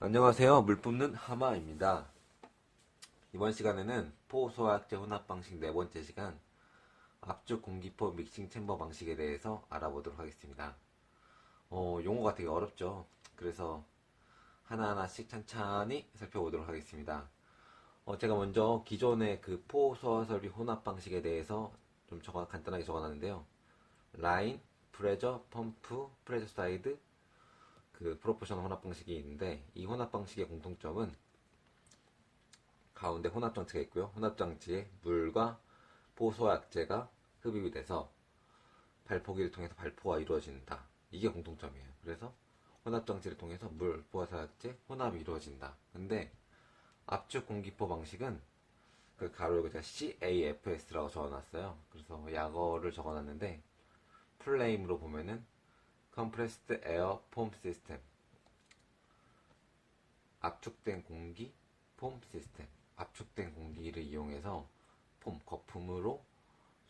안녕하세요. 물 뿜는 하마입니다. 이번 시간에는 포소화학제 혼합 방식 네 번째 시간 압축 공기포 믹싱 챔버 방식에 대해서 알아보도록 하겠습니다. 어, 용어가 되게 어렵죠. 그래서 하나하나씩 천천히 살펴보도록 하겠습니다. 어, 제가 먼저 기존의 그 포소화 설비 혼합 방식에 대해서 좀 간단하게 적어놨는데요. 라인, 프레저, 펌프, 프레저 사이드, 그 프로포셔널 혼합 방식이 있는데 이 혼합 방식의 공통점은 가운데 혼합 장치가 있고요. 혼합 장치에 물과 포소약제가 흡입이 돼서 발포기를 통해서 발포가 이루어진다. 이게 공통점이에요. 그래서 혼합 장치를 통해서 물, 포화사약제 혼합이 이루어진다. 근데 압축 공기포 방식은 그 가로 제가 CAFS라고 적어놨어요. 그래서 약어를 적어놨는데 풀네임으로 보면은 Compressed Air Foam System 압축된 공기 폼 시스템 압축된 공기를 이용해서 폼 거품으로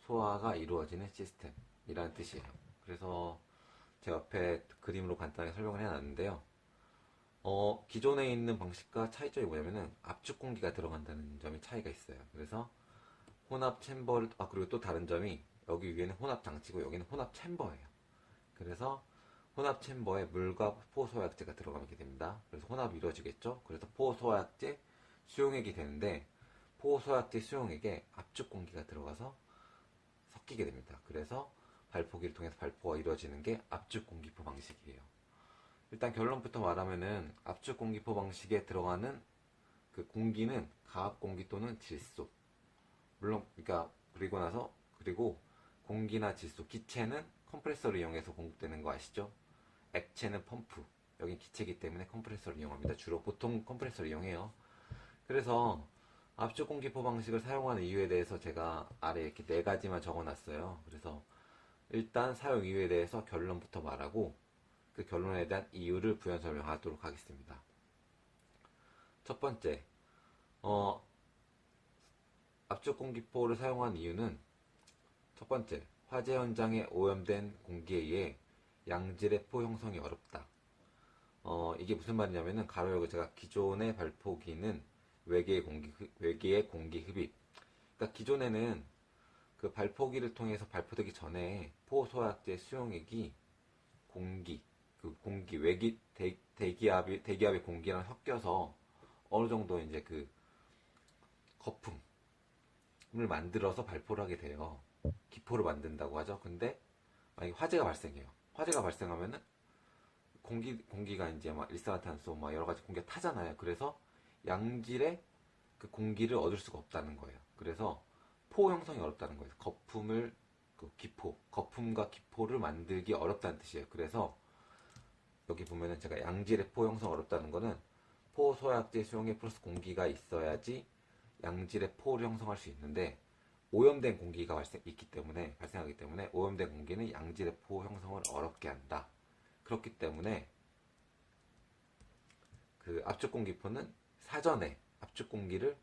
소화가 이루어지는 시스템이라는 뜻이에요. 그래서 제 옆에 그림으로 간단하게 설명을 해놨는데요. 어, 기존에 있는 방식과 차이점이 뭐냐면은 압축 공기가 들어간다는 점이 차이가 있어요. 그래서 혼합 챔버를 아 그리고 또 다른 점이 여기 위에는 혼합 장치고 여기는 혼합 챔버예요. 그래서 혼합 챔버에 물과 포소화약제가 들어가게 됩니다. 그래서 혼합이 이루어지겠죠. 그래서 포소화약제 수용액이 되는데 포소화약제 수용액에 압축 공기가 들어가서 섞이게 됩니다. 그래서 발포기를 통해서 발포가 이루어지는 게 압축 공기포 방식이에요. 일단 결론부터 말하면은 압축 공기포 방식에 들어가는 그 공기는 가압 공기 또는 질소. 물론 그러니까 그리고 나서 그리고 공기나 질소, 기체는 컴프레서를 이용해서 공급되는 거 아시죠? 액체는 펌프. 여기 기체이기 때문에 컴프레서를 이용합니다. 주로 보통 컴프레서를 이용해요. 그래서 압축 공기포 방식을 사용하는 이유에 대해서 제가 아래 이렇게 네 가지만 적어놨어요. 그래서 일단 사용 이유에 대해서 결론부터 말하고 그 결론에 대한 이유를 부연 설명하도록 하겠습니다. 첫 번째, 어, 압축 공기포를 사용한 이유는 첫 번째, 화재 현장에 오염된 공기에 의해 양질의 포 형성이 어렵다. 어, 이게 무슨 말이냐면은 가로 열고 제가 기존의 발포기는 외계의 공기 흡- 외계의 공기 흡입. 그러니까 기존에는 그 발포기를 통해서 발포되기 전에 포소약제 수용액이 공기 그 공기 외기 대, 대기압이 대기압의 공기랑 섞여서 어느 정도 이제 그 거품을 만들어서 발포를 하게 돼요. 기포를 만든다고 하죠. 근데 만약에 화재가 발생해요. 화재가 발생하면은 공기 공기가 이제 막 일산화탄소 막 여러 가지 공기가 타잖아요. 그래서 양질의 그 공기를 얻을 수가 없다는 거예요. 그래서 포 형성이 어렵다는 거예요. 거품을 그 기포, 거품과 기포를 만들기 어렵다는 뜻이에요. 그래서 여기 보면은 제가 양질의 포 형성 어렵다는 거는 포 소약제 수용액 플러스 공기가 있어야지 양질의 포를 형성할 수 있는데 오염된 공기가 발생 있기 때문에 발생하기 때문에 오염된 공기는 양질의 포 형성을 어렵게 한다. 그렇기 때문에 그 압축 공기포는 사전에 압축 공기를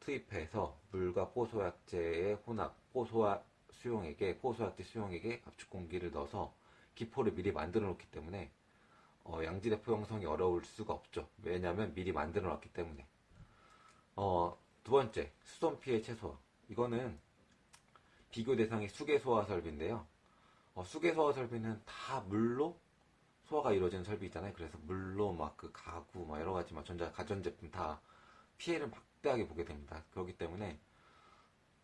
투입해서 물과 포소약제의 혼합, 포소화 수용액에 포소약제 수용액에 압축 공기를 넣어서 기포를 미리 만들어 놓기 때문에 어, 양질의 포 형성이 어려울 수가 없죠. 왜냐하면 미리 만들어 놨기 때문에. 어, 두 번째, 수선 피해 최소화. 이거는 비교 대상이 수계 소화 설비인데요. 어, 수계 소화 설비는 다 물로 소화가 이루어지는 설비잖아요. 그래서 물로 막 그 가구, 막 여러 가지 막 전자 가전 제품 다 피해를 막대하게 보게 됩니다. 그렇기 때문에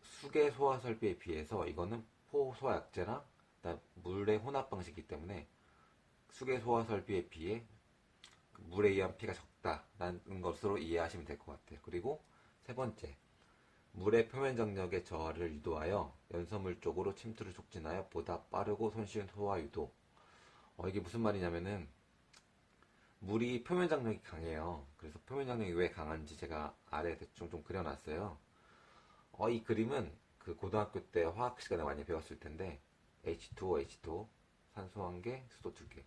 수계 소화 설비에 비해서 이거는 포소약제나 그다음 물의 혼합 방식이기 때문에 수계 소화 설비에 비해 그 물에 의한 피해가 적다라는 것으로 이해하시면 될 것 같아요. 그리고 세 번째, 물의 표면 장력의 저하를 유도하여 연소물 쪽으로 침투를 촉진하여 보다 빠르고 손쉬운 소화 유도. 어, 이게 무슨 말이냐면은 물이 표면 장력이 강해요. 그래서 표면 장력이 왜 강한지 제가 아래 대충 좀 그려놨어요. 어, 이 그림은 그 고등학교 때 화학 시간에 많이 배웠을 텐데 H2O, H2O, 산소 한 개, 수소 두 개.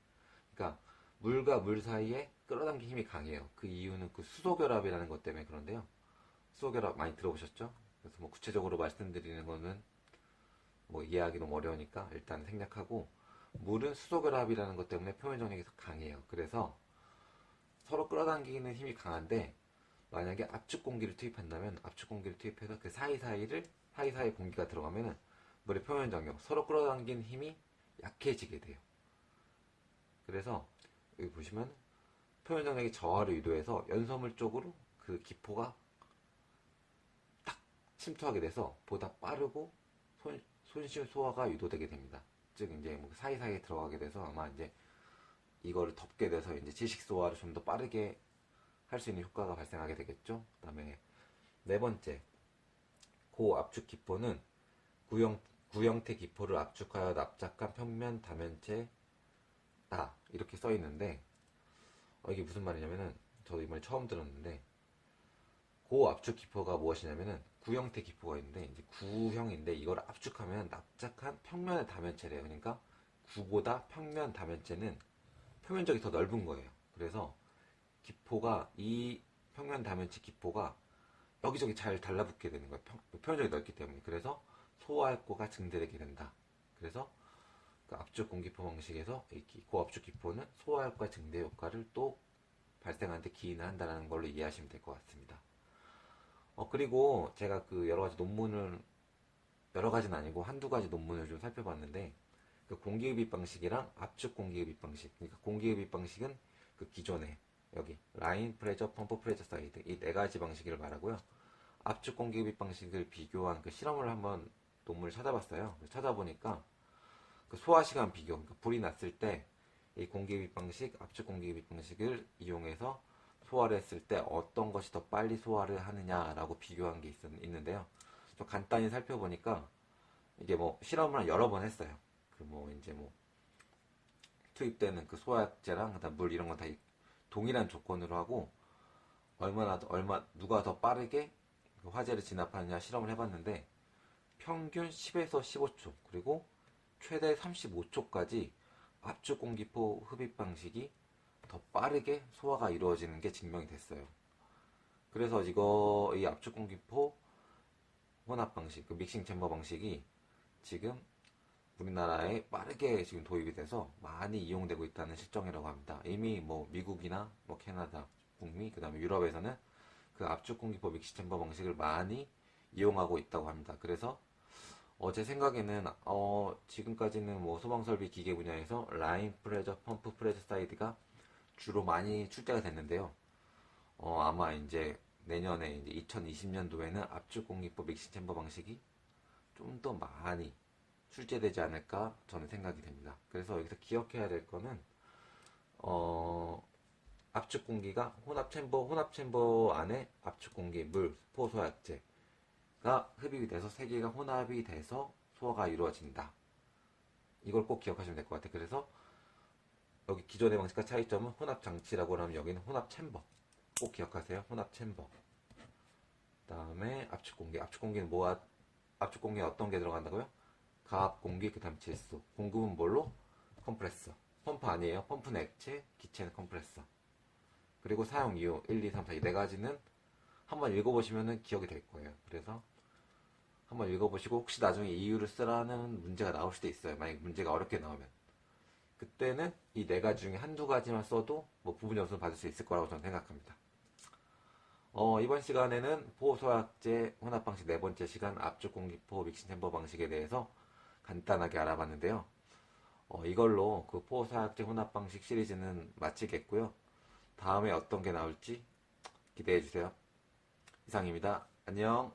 그러니까 물과 물 사이에 끌어당긴 힘이 강해요. 그 이유는 그 수소 결합이라는 것 때문에 그런데요. 결합 많이 들어보셨죠? 그래서 뭐 구체적으로 말씀드리는 거는 뭐 이해하기 너무 어려우니까 일단 생략하고 물은 수소 결합이라는 것 때문에 표면 장력이 더 강해요. 그래서 서로 끌어당기는 힘이 강한데 만약에 압축 공기를 투입한다면 압축 공기를 투입해서 그 사이사이를 사이사이 공기가 들어가면은 물의 표면 장력 서로 끌어당기는 힘이 약해지게 돼요. 그래서 여기 보시면 표면 장력이 저하를 유도해서 연소물 쪽으로 그 기포가 딱 침투하게 돼서 보다 빠르고 손, 손실 소화가 유도되게 됩니다. 즉 이제 뭐 사이사이에 들어가게 돼서 아마 이제 이거를 덮게 돼서 이제 지식 소화를 좀 더 빠르게 할 수 있는 효과가 발생하게 되겠죠. 그다음에 네 번째 고 압축 기포는 구형 구형태 기포를 압축하여 납작한 평면 다면체다 이렇게 써 있는데 어, 이게 무슨 말이냐면은 저도 이번에 처음 들었는데 고 압축 기포가 무엇이냐면은 구형태 기포가 있는데 이제 구형인데 이걸 압축하면 납작한 평면의 다면체래요. 그러니까 구보다 평면 다면체는 표면적이 더 넓은 거예요. 그래서 기포가 이 평면 다면체 기포가 여기저기 잘 달라붙게 되는 거예요. 평, 표면적이 넓기 때문에. 그래서 소화효과가 증대되게 된다. 그래서 그 압축 공기포 방식에서 고압축 기포는 소화효과 증대 효과를 또 발생하는데 기인을 한다는 걸로 이해하시면 될 것 같습니다. 어, 그리고 제가 그 여러 가지 논문을, 여러 가지는 아니고 한두 가지 논문을 좀 살펴봤는데, 그 공기흡입 방식이랑 압축 공기흡입 방식. 그러니까 공기흡입 방식은 그 기존에 여기 라인 프레저, 펌프 프레저 사이드 이 네 가지 방식을 말하고요. 압축 공기흡입 방식을 비교한 그 실험을 한번 논문을 찾아봤어요. 찾아보니까 그 소화 시간 비교, 그러니까 불이 났을 때 이 공기흡입 방식, 압축 공기흡입 방식을 이용해서 소화를 했을 때 어떤 것이 더 빨리 소화를 하느냐라고 비교한 게 있, 있는데요. 좀 간단히 살펴보니까 이게 뭐 실험을 여러 번 했어요. 그 뭐 이제 뭐 투입되는 그 소화제랑 그다음 물 이런 건 다 동일한 조건으로 하고 얼마나 더- 얼마 누가 더 빠르게 그 화제를 진압하느냐 실험을 해봤는데 평균 10에서 15초 그리고 최대 35초까지 압축 공기포 흡입 방식이 더 빠르게 소화가 이루어지는 게 증명이 됐어요. 그래서 이거 이 압축 공기포 혼합 방식, 그 믹싱 챔버 방식이 지금 우리나라에 빠르게 지금 도입이 돼서 많이 이용되고 있다는 실정이라고 합니다. 이미 뭐 미국이나 뭐 캐나다, 북미, 그 다음에 유럽에서는 그 압축 공기포 믹싱 챔버 방식을 많이 이용하고 있다고 합니다. 그래서 어, 제 생각에는 어, 지금까지는 뭐 소방 설비 기계 분야에서 라인 프레저, 펌프 프레저 사이드가 주로 많이 출제가 됐는데요. 어, 아마 이제 내년에 이제 2020년도에는 압축 공기포 믹싱 챔버 방식이 좀 더 많이 출제되지 않을까 저는 생각이 됩니다. 그래서 여기서 기억해야 될 거는 어, 압축 공기가 혼합 챔버 혼합 챔버 안에 압축 공기, 물, 포소약제가 흡입이 돼서 세 개가 혼합이 돼서 소화가 이루어진다. 이걸 꼭 기억하시면 될 것 같아요. 그래서 여기 기존의 방식과 차이점은 혼합 장치라고 하면 여기는 혼합 챔버. 꼭 기억하세요. 혼합 챔버. 그다음에 압축 공기. 압축 공기는 뭐가 압축 공기에 어떤 게 들어간다고요? 가압 공기 그다음 질소. 공급은 뭘로? 컴프레서. 펌프 아니에요. 펌프는 액체, 기체는 컴프레서. 그리고 사용 이유 1, 2, 3, 4 이 네 가지는 한번 읽어보시면 기억이 될 거예요. 그래서 한번 읽어보시고 혹시 나중에 이유를 쓰라는 문제가 나올 수도 있어요. 만약 문제가 어렵게 나오면. 그때는 이 네 가지 중에 한두 가지만 써도 뭐 부분 점수를 받을 수 있을 거라고 저는 생각합니다. 어, 이번 시간에는 포소약제 혼합 방식 네 번째 시간 압축 공기포 믹싱 챔버 방식에 대해서 간단하게 알아봤는데요. 어, 이걸로 그 포소약제 혼합 방식 시리즈는 마치겠고요. 다음에 어떤 게 나올지 기대해 주세요. 이상입니다. 안녕.